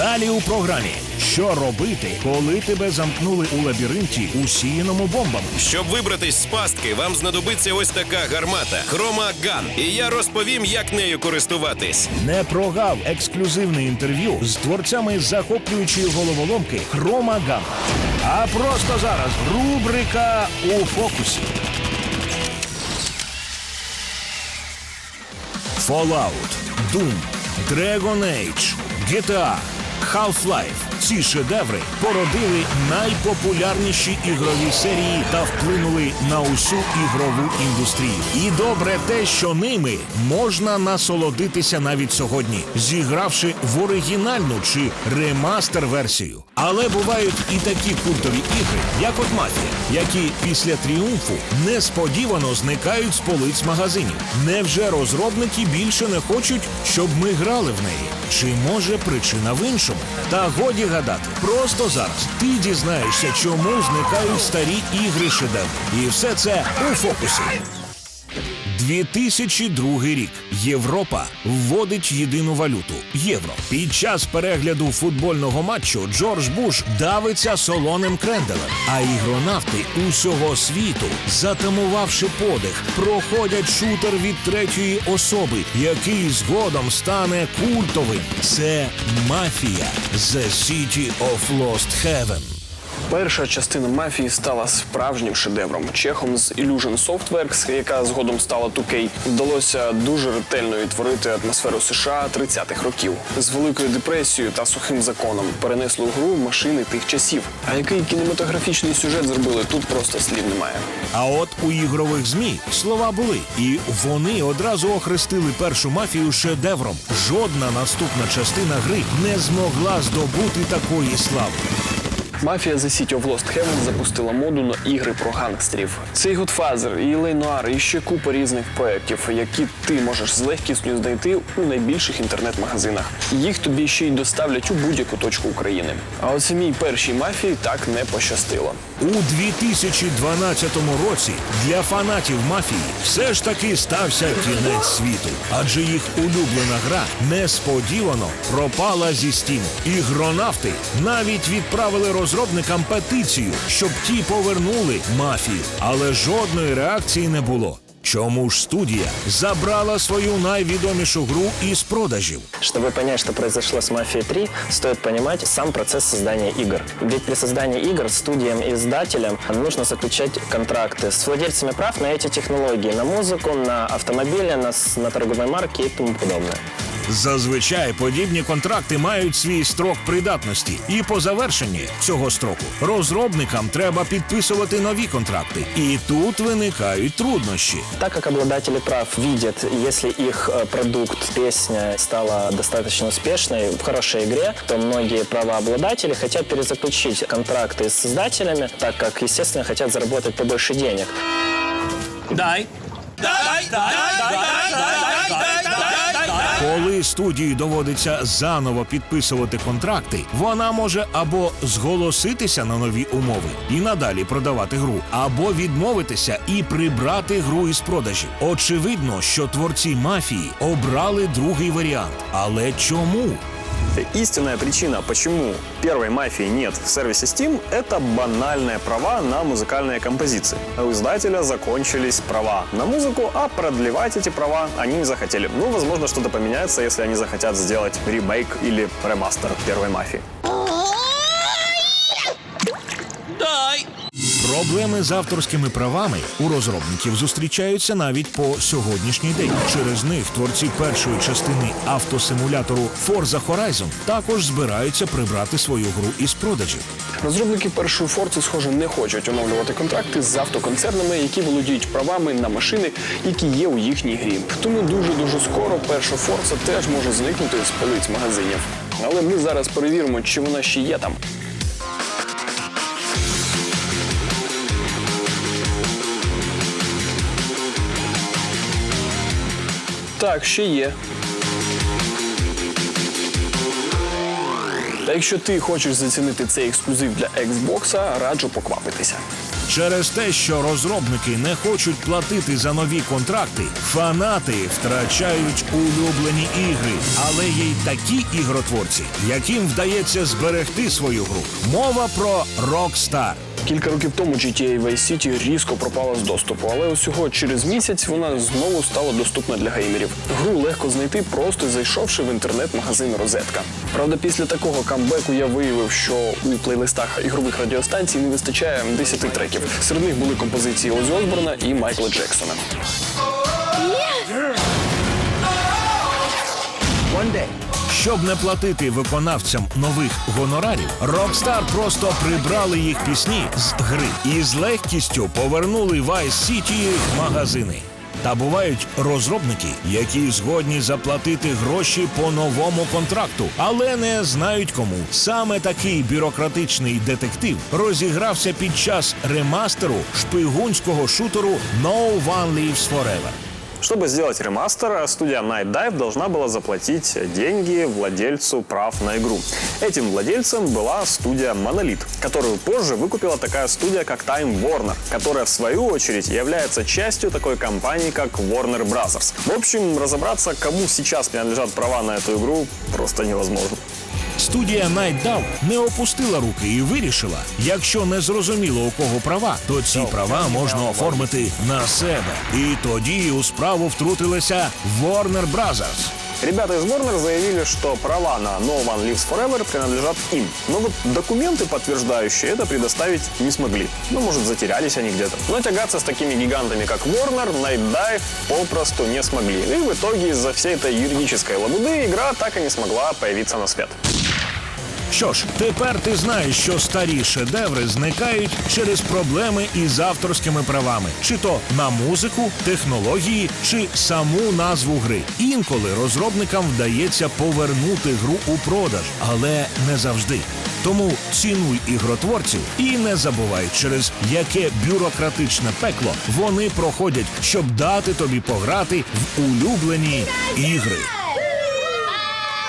Далі у програмі. Що робити, коли тебе замкнули у лабіринті, усіяному бомбами? Щоб вибратись з пастки, вам знадобиться ось така гармата Хрома Ган. І я розповім, як нею користуватись. Не прогав ексклюзивне інтерв'ю з творцями захоплюючої головоломки Хрома Гам. А просто зараз рубрика у фокусі. Fallout, Doom, Dragon Age, GTA, Half-Life. Ці шедеври породили найпопулярніші ігрові серії та вплинули на усю ігрову індустрію. І добре те, що ними можна насолодитися навіть сьогодні, зігравши в оригінальну чи ремастер-версію. Але бувають і такі культові ігри, як от мафія, які після тріумфу несподівано зникають з полиць магазинів. Невже розробники більше не хочуть, щоб ми грали в неї? Чи може причина в іншому? Та годі гадати, просто зараз ти дізнаєшся, чому зникають старі ігри шедеври. І все це у фокусі. 2002 рік Європа вводить єдину валюту євро. Під час перегляду футбольного матчу Джордж Буш давиться солоним кренделем, а ігронавти усього світу, затамувавши подих, проходять шутер від третьої особи, який згодом стане культовим. Це мафія The City of Lost Heaven. Перша частина мафії стала справжнім шедевром. Чехом з Illusion Softworks, яка згодом стала 2K, вдалося дуже ретельно відтворити атмосферу США 30-х років з великою депресією та сухим законом. Перенесло в гру машини тих часів. А який кінематографічний сюжет зробили, тут просто слів немає. А от у ігрових змі слова були, і вони одразу охрестили першу мафію шедевром. Жодна наступна частина гри не змогла здобути такої слави. Мафія The City of Lost Heaven запустила моду на ігри про гангстерів. Це і Godfather, і Лейнуар, і ще купа різних проєктів, які ти можеш з легкістю знайти у найбільших інтернет-магазинах. Їх тобі ще й доставлять у будь-яку точку України. А от самій першій мафії так не пощастило. У 2012 році для фанатів мафії все ж таки стався кінець світу, адже їх улюблена гра несподівано пропала зі стіму. Ігронавти навіть відправили розробникам петицію, щоб ті повернули мафію, але жодної реакції не було. Чому ж студія забрала свою найвідомішу гру із продажів? Чтобы понять, что произошло с «Мафией 3», стоит понимать сам процесс создания игр. Ведь при создании игр студиям и издателям нужно заключать контракты с владельцами прав на эти технологии, на музыку, на автомобили, на, с- на торговые марки и тому подобное. Зазвичай подібні контракти мають свій строк придатності, і по завершенні цього строку розробникам треба підписувати нові контракти. І тут виникають труднощі. Так як обладателі прав видять, якщо їх продукт, пісня стала достатньо успішною в хорошій грі, то многие правообладатели хочуть перезаключити контракти з создателями, так як, естественно, хочуть заробити побольше денег. Дай! Дай! Дай! Дай! Дай! Дай! Дай! Коли студії доводиться заново підписувати контракти, вона може або зголоситися на нові умови і надалі продавати гру, або відмовитися і прибрати гру із продажів. Очевидно, що творці мафії обрали другий варіант. Але чому? Истинная причина, почему первой мафии нет в сервисе Steam, это банальные права на музыкальные композиции. У издателя закончились права на музыку, а продлевать эти права они не захотели. Ну, возможно, что-то поменяется, если они захотят сделать ремейк или ремастер первой мафии. Проблеми з авторськими правами у розробників зустрічаються навіть по сьогоднішній день. Через них творці першої частини автосимулятору Forza Horizon також збираються прибрати свою гру із продажів. Розробники першої форці, схоже, не хочуть оновлювати контракти з автоконцернами, які володіють правами на машини, які є у їхній грі. Тому дуже дуже скоро перша форца теж може зникнути з полиць магазинів. Але ми зараз перевіримо, чи вона ще є там. Так, ще є. Та якщо ти хочеш зацінити цей ексклюзив для Xbox, раджу поквапитися. Через те, що розробники не хочуть платити за нові контракти, фанати втрачають улюблені ігри, але є й такі ігротворці, яким вдається зберегти свою гру. Мова про Rockstar. Кілька років тому GTA Vice City різко пропала з доступу, але усього через місяць вона знову стала доступна для геймерів. Гру легко знайти, просто зайшовши в інтернет-магазин Розетка. Правда, після такого камбеку я виявив, що у плейлистах ігрових радіостанцій не вистачає 10 треків. Серед них були композиції Озі Осборна і Майкла Джексона. Щоб не платити виконавцям нових гонорарів, Rockstar просто прибрали їх пісні з гри і з легкістю повернули Vice City в магазини. Та бувають розробники, які згодні заплатити гроші по новому контракту, але не знають кому. Саме такий бюрократичний детектив розігрався під час ремастеру шпигунського шутеру No One Lives Forever. Чтобы сделать ремастер, студия Night Dive должна была заплатить деньги владельцу прав на игру. Этим владельцем была студия Monolith, которую позже выкупила такая студия, как Time Warner, которая в свою очередь является частью такой компании, как Warner Brothers. В общем, разобраться, кому сейчас принадлежат права на эту игру, просто невозможно Студія Night Dove не опустила руки і вирішила, якщо не зрозуміло у кого права, то ці права можна оформити на себе. І тоді у справу втрутилися Warner Brothers. Ребята из Warner заявили, что права на No One Lives Forever принадлежат им. Но вот документы, подтверждающие это, предоставить не смогли. Ну, может, затерялись они где-то. Но тягаться с такими гигантами, как Warner, Night Dive попросту не смогли. И в итоге из-за всей этой юридической лабуды игра так и не смогла появиться на свет. Що ж, тепер ти знаєш, що старі шедеври зникають через проблеми із авторськими правами, чи то на музику, технології, чи саму назву гри. Інколи розробникам вдається повернути гру у продаж, але не завжди. Тому цінуй ігротворців і не забувай, через яке бюрократичне пекло вони проходять, щоб дати тобі пограти в улюблені ігри.